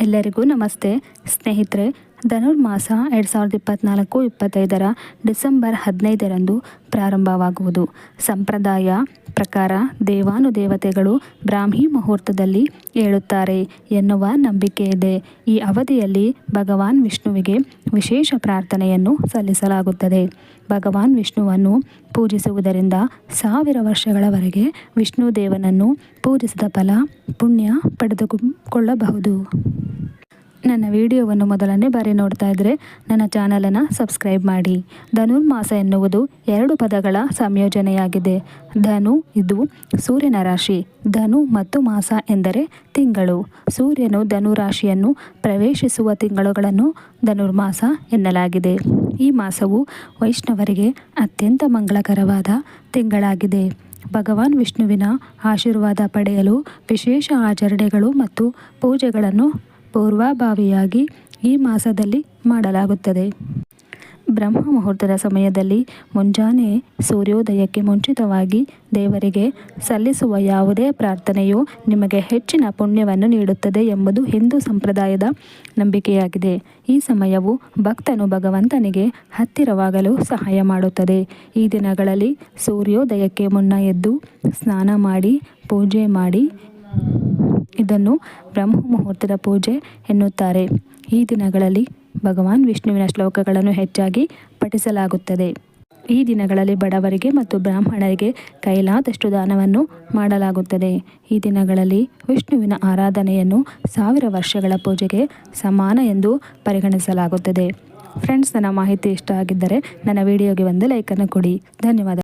ಎಲ್ಲರಿಗೂ ನಮಸ್ತೆ. ಸ್ನೇಹಿತರೆ, ಧನುರ್ಮಾಸ ಎರಡು ಸಾವಿರದ ಇಪ್ಪತ್ತ್ನಾಲ್ಕು ಇಪ್ಪತ್ತೈದರ ಡಿಸೆಂಬರ್ ಹದಿನೈದರಂದು ಪ್ರಾರಂಭವಾಗುವುದು. ಸಂಪ್ರದಾಯ ಪ್ರಕಾರ ದೇವಾನುದೇವತೆಗಳು ಬ್ರಾಹ್ಮಿ ಮುಹೂರ್ತದಲ್ಲಿ ಏಳುತ್ತಾರೆ ಎನ್ನುವ ನಂಬಿಕೆ ಇದೆ. ಈ ಅವಧಿಯಲ್ಲಿ ಭಗವಾನ್ ವಿಷ್ಣುವಿಗೆ ವಿಶೇಷ ಪ್ರಾರ್ಥನೆಯನ್ನು ಸಲ್ಲಿಸಲಾಗುತ್ತದೆ. ಭಗವಾನ್ ವಿಷ್ಣುವನ್ನು ಪೂಜಿಸುವುದರಿಂದ ಸಾವಿರ ವರ್ಷಗಳವರೆಗೆ ವಿಷ್ಣು ದೇವನನ್ನು ಪೂಜಿಸಿದ ಫಲ ಪುಣ್ಯ ಪಡೆದುಕೊಳ್ಳಬಹುದು. ನನ್ನ ವಿಡಿಯೋವನ್ನು ಮೊದಲನೇ ಬಾರಿ ನೋಡ್ತಾ ಇದ್ದರೆ ನನ್ನ ಚಾನಲನ್ನು ಸಬ್ಸ್ಕ್ರೈಬ್ ಮಾಡಿ. ಧನುರ್ಮಾಸ ಎನ್ನುವುದು ಎರಡು ಪದಗಳ ಸಂಯೋಜನೆಯಾಗಿದೆ. ಧನು ಇದು ಸೂರ್ಯನ ರಾಶಿ. ಧನು ಮತ್ತು ಮಾಸ ಎಂದರೆ ತಿಂಗಳು. ಸೂರ್ಯನು ಧನು ರಾಶಿಯನ್ನು ಪ್ರವೇಶಿಸುವ ತಿಂಗಳುಗಳನ್ನು ಧನುರ್ಮಾಸ ಎನ್ನಲಾಗಿದೆ. ಈ ಮಾಸವು ವೈಷ್ಣವರಿಗೆ ಅತ್ಯಂತ ಮಂಗಳಕರವಾದ ತಿಂಗಳಾಗಿದೆ. ಭಗವಾನ್ ವಿಷ್ಣುವಿನ ಆಶೀರ್ವಾದ ಪಡೆಯಲು ವಿಶೇಷ ಆಚರಣೆಗಳು ಮತ್ತು ಪೂಜೆಗಳನ್ನು ಪೂರ್ವಭಾವಿಯಾಗಿ ಈ ಮಾಸದಲ್ಲಿ ಮಾಡಲಾಗುತ್ತದೆ. ಬ್ರಹ್ಮ ಮುಹೂರ್ತದ ಸಮಯದಲ್ಲಿ ಮುಂಜಾನೆ ಸೂರ್ಯೋದಯಕ್ಕೆ ಮುಂಚಿತವಾಗಿ ದೇವರಿಗೆ ಸಲ್ಲಿಸುವ ಯಾವುದೇ ಪ್ರಾರ್ಥನೆಯು ನಿಮಗೆ ಹೆಚ್ಚಿನ ಪುಣ್ಯವನ್ನು ನೀಡುತ್ತದೆ ಎಂಬುದು ಹಿಂದೂ ಸಂಪ್ರದಾಯದ ನಂಬಿಕೆಯಾಗಿದೆ. ಈ ಸಮಯವು ಭಕ್ತನು ಭಗವಂತನಿಗೆ ಹತ್ತಿರವಾಗಲು ಸಹಾಯ ಮಾಡುತ್ತದೆ. ಈ ದಿನಗಳಲ್ಲಿ ಸೂರ್ಯೋದಯಕ್ಕೆ ಮುನ್ನ ಎದ್ದು ಸ್ನಾನ ಮಾಡಿ, ಪೂಜೆ ಮಾಡಿ ಇದನ್ನು ಬ್ರಹ್ಮ ಮುಹೂರ್ತದ ಪೂಜೆ ಎನ್ನುತ್ತಾರೆ. ಈ ದಿನಗಳಲ್ಲಿ ಭಗವಾನ್ ವಿಷ್ಣುವಿನ ಶ್ಲೋಕಗಳನ್ನು ಹೆಚ್ಚಾಗಿ ಪಠಿಸಲಾಗುತ್ತದೆ. ಈ ದಿನಗಳಲ್ಲಿ ಬಡವರಿಗೆ ಮತ್ತು ಬ್ರಾಹ್ಮಣರಿಗೆ ಕೈಲಾದಷ್ಟು ದಾನವನ್ನು ಮಾಡಲಾಗುತ್ತದೆ. ಈ ದಿನಗಳಲ್ಲಿ ವಿಷ್ಣುವಿನ ಆರಾಧನೆಯನ್ನು ಸಾವಿರ ವರ್ಷಗಳ ಪೂಜೆಗೆ ಸಮಾನ ಎಂದು ಪರಿಗಣಿಸಲಾಗುತ್ತದೆ. ಫ್ರೆಂಡ್ಸ್, ನನ್ನ ಮಾಹಿತಿ ಇಷ್ಟ ಆಗಿದ್ದರೆ ನನ್ನ ವಿಡಿಯೋಗೆ ಒಂದು ಲೈಕನ್ನು ಕೊಡಿ. ಧನ್ಯವಾದ.